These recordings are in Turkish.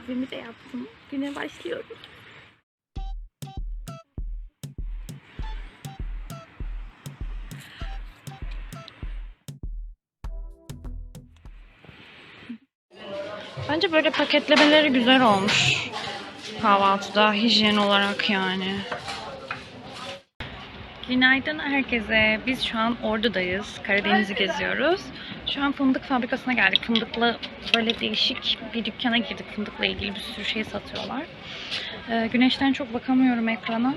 Kahvemi de yaptım. Güne başlıyorum. Bence böyle paketlemeleri güzel olmuş. Kahvaltıda hijyen olarak yani. Günaydın herkese. Biz şu an Ordu'dayız. Karadeniz'i geziyoruz. Şu an fındık fabrikasına geldik. Fındıkla böyle değişik bir dükkana girdik. Fındıkla ilgili bir sürü şey satıyorlar. Ee, güneşten çok bakamıyorum ekrana.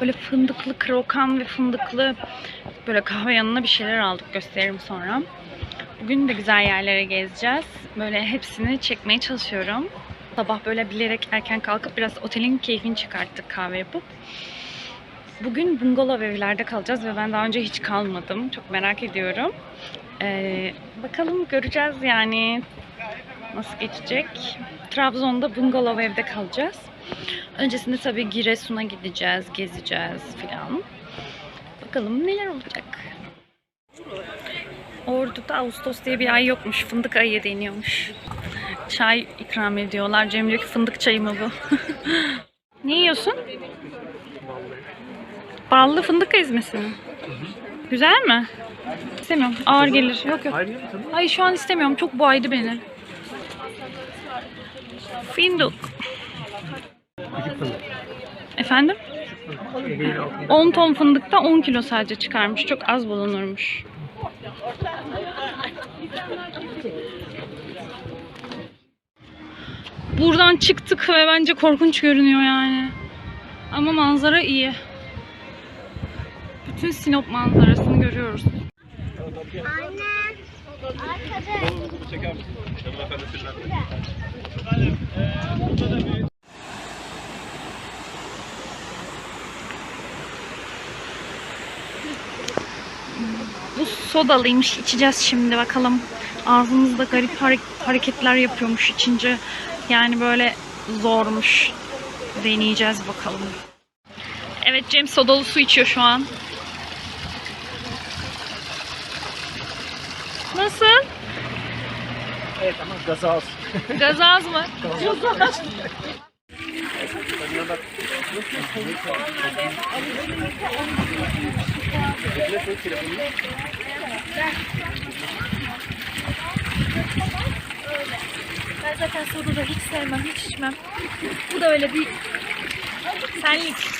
Böyle fındıklı krokan ve fındıklı böyle kahve yanına bir şeyler aldık. Gösteririm sonra. Bugün de güzel yerlere gezeceğiz. Böyle hepsini çekmeye çalışıyorum. Sabah böyle bilerek erken kalkıp biraz otelin keyfini çıkarttık kahve yapıp. Bugün bungalov evlerde kalacağız ve ben daha önce hiç kalmadım. Çok merak ediyorum. Ee, bakalım göreceğiz yani nasıl geçecek. Trabzon'da bungalov evde kalacağız. Öncesinde tabii Giresun'a gideceğiz, gezeceğiz filan. Bakalım neler olacak. Ordu'da Ağustos diye bir ay yokmuş. Fındık ayı deniyormuş. Çay ikram ediyorlar. Cem diyor ki fındık çayı mı bu? ne yiyorsun? Ballı fındık ezmesi mi? Güzel mi? İstemiyorum. Ağır gelir. Yok yok. Hayır şu an istemiyorum. Çok boğaydı beni. Fındık. Küçük fındık. Efendim? 10 ton fındıkta 10 kilo sadece çıkarmış. Çok az bulunurmuş. Buradan çıktık ve bence korkunç görünüyor yani. Ama manzara iyi. Bütün Sinop manzarasını görüyoruz. Anne. Arkadaş. Bu sodalıymış. İçeceğiz şimdi bakalım. Ağzımızda garip hare- hareketler yapıyormuş içince. Yani böyle zormuş. Deneyeceğiz bakalım. Evet Cem sodalı su içiyor şu an. Nasıl? Evet ama gazı az. Gaz az mı? Ben zaten soda da hiç sevmem, hiç içmem. Bu da öyle bir senlik.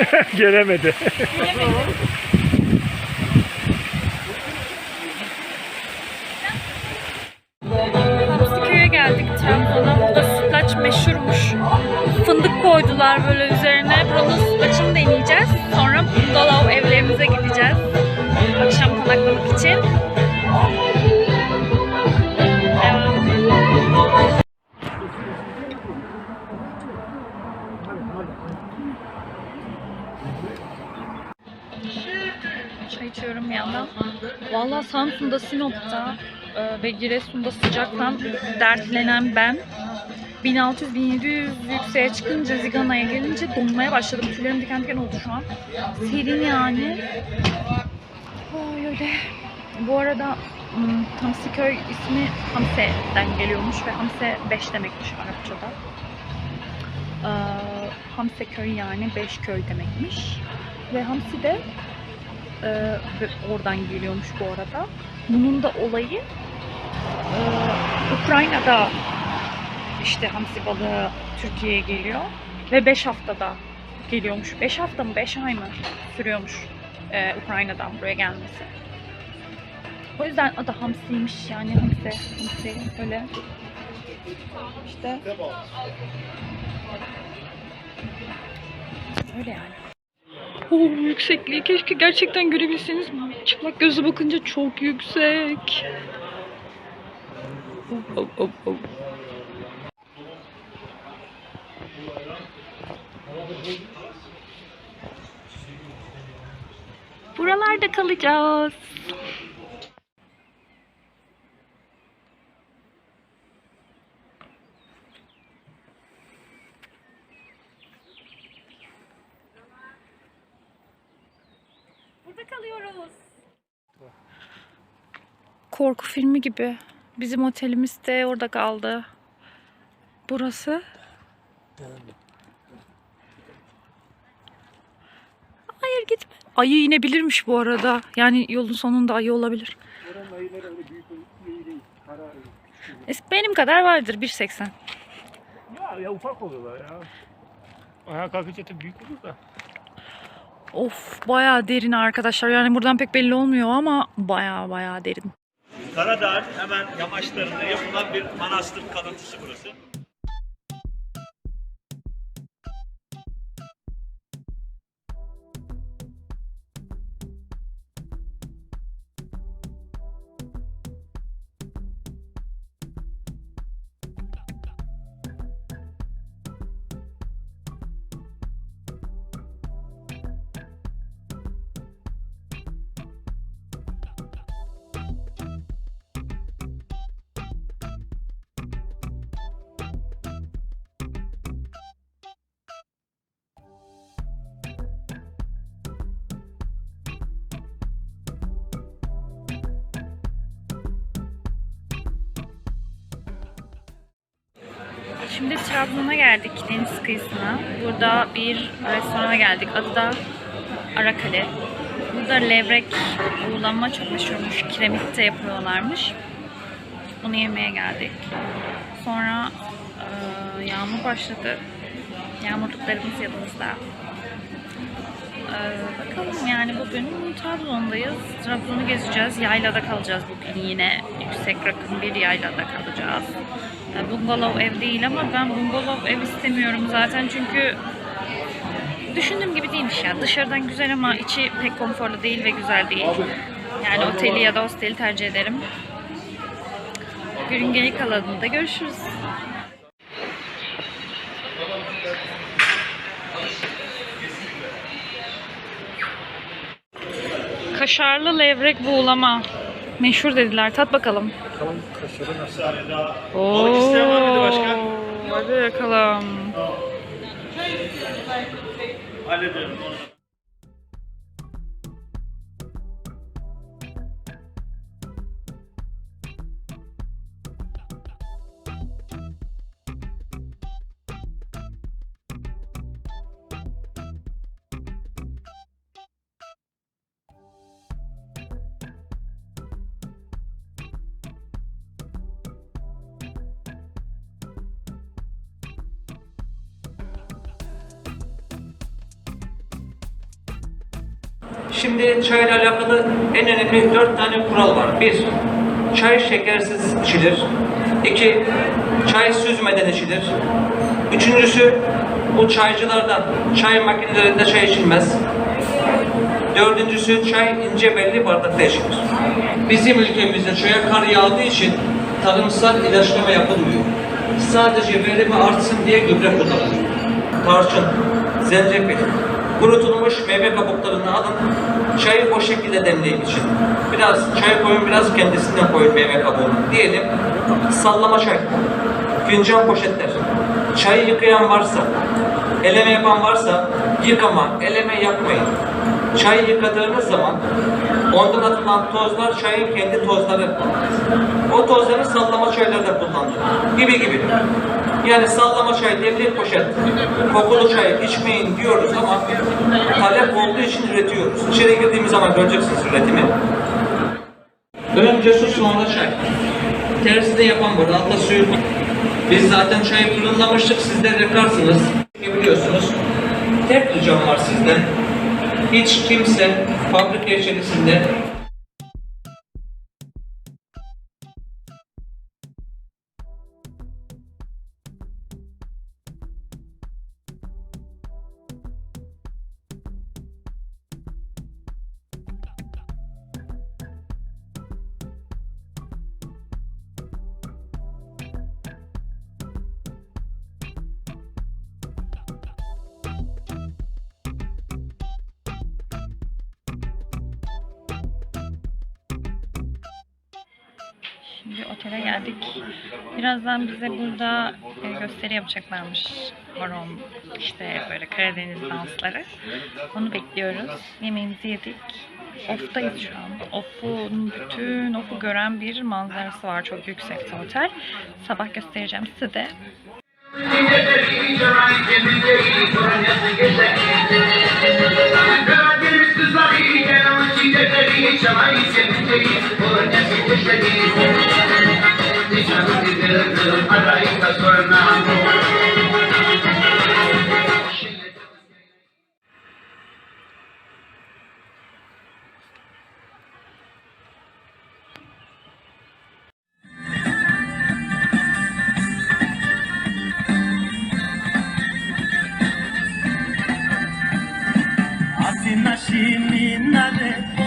Gelemedi. Hamsiköy'e Samsun'da, Sinop'ta e, ve Giresun'da sıcaktan dertlenen ben 1600-1700 yükseğe çıkınca Zigana'ya gelince donmaya başladım. Tüylerim diken diken oldu şu an. Serin yani. Ay öyle. Bu arada Hamsiköy ismi Hamse'den geliyormuş ve Hamse 5 demekmiş Arapçada. Ee, Hamseköy yani 5 köy demekmiş. Ve Hamsi de ee, oradan geliyormuş bu arada. Bunun da olayı ee, Ukrayna'da işte hamsi balığı Türkiye'ye geliyor ve 5 haftada geliyormuş. 5 hafta mı 5 ay mı sürüyormuş ee, Ukrayna'dan buraya gelmesi. O yüzden adı hamsiymiş yani hamsi, hamsi öyle. İşte. Öyle yani. Oh, yüksekliği keşke gerçekten görebilseniz. Çıplak gözle bakınca çok yüksek. Oh, oh, oh, oh. Buralarda kalacağız. Filmi gibi. Bizim otelimiz de orada kaldı. Burası. Hayır gitme. Ayı inebilirmiş bu arada. Yani yolun sonunda ayı olabilir. Benim kadar vardır 1.80. Ya, ya ufak oluyorlar ya. Ayağa kalkınca tabii büyük olur da. Of bayağı derin arkadaşlar. Yani buradan pek belli olmuyor ama bayağı bayağı derin. Karadağ'ın hemen yamaçlarında yapılan bir manastır kalıntısı burası. Şimdi Trabzon'a geldik deniz kıyısına. Burada bir restorana geldik. Adı da Arakale. Burada levrek, buğulama çok meşhurmuş. Kiremitte yapıyorlarmış. Onu yemeye geldik. Sonra eee, yağmur başladı. Yağmurluklarımız yanımızda. Eee, bakalım yani bugün Trabzon'dayız. Trabzon'u gezeceğiz. Yaylada kalacağız bugün yine. Yüksek rakım bir yaylada kalacağız. Bungalov ev değil ama ben bungalov ev istemiyorum zaten çünkü düşündüğüm gibi değilmiş ya. Dışarıdan güzel ama içi pek konforlu değil ve güzel değil. Yani oteli ya da hosteli tercih ederim. Günün geri kalanında görüşürüz. Kaşarlı levrek buğulama. Meşhur dediler. Tat bakalım. Bakalım kaşarı nasıl? Oo. Balık isteyen var mıydı başka? Hadi bakalım. Hallederim Şimdi çayla alakalı en önemli dört tane kural var. Bir, çay şekersiz içilir. İki, çay süzmeden içilir. Üçüncüsü, bu çaycılardan, çay makinelerinde çay içilmez. Dördüncüsü, çay ince belli bardakta içilir. Bizim ülkemizde çaya kar yağdığı için tarımsal ilaçlama yapılmıyor. Sadece verimi artsın diye gübre kullanılıyor. Tarçın, zencefil, kurutulmuş meyve kabuklarını alın, çayı o şekilde demleyin için. Biraz çay koyun, biraz kendisinden koyun meyve kabuğunu. Diyelim sallama çay, fincan poşetler, çayı yıkayan varsa, eleme yapan varsa yıkama, eleme yapmayın. Çayı yıkadığınız zaman ondan atılan tozlar çayın kendi tozları. O tozları sallama çaylarda kullanılır. Gibi gibi. Yani sallama çay, demlik poşet, kokulu çay içmeyin diyoruz ama talep olduğu için üretiyoruz. İçeri girdiğimiz zaman göreceksiniz üretimi. Önce su sonra çay. Tersine yapan burada altta suyu. Biz zaten çayı fırınlamıştık. Siz de yakarsınız. Biliyorsunuz. Tek ricam var sizden. Hiç kimse fabrika içerisinde Şimdi otele geldik. Birazdan bize burada e, gösteri yapacaklarmış. Horon, işte böyle Karadeniz dansları. Onu bekliyoruz. Yemeğimizi yedik. Off'tayız şu an. Off'un bütün off'u gören bir manzarası var. Çok yüksekte otel. Sabah göstereceğim size de. Severi çamay sevindeyiz Boğunca sinirdeyiz Nişanı gidirdim arayıp da sonra Asin aşinin nare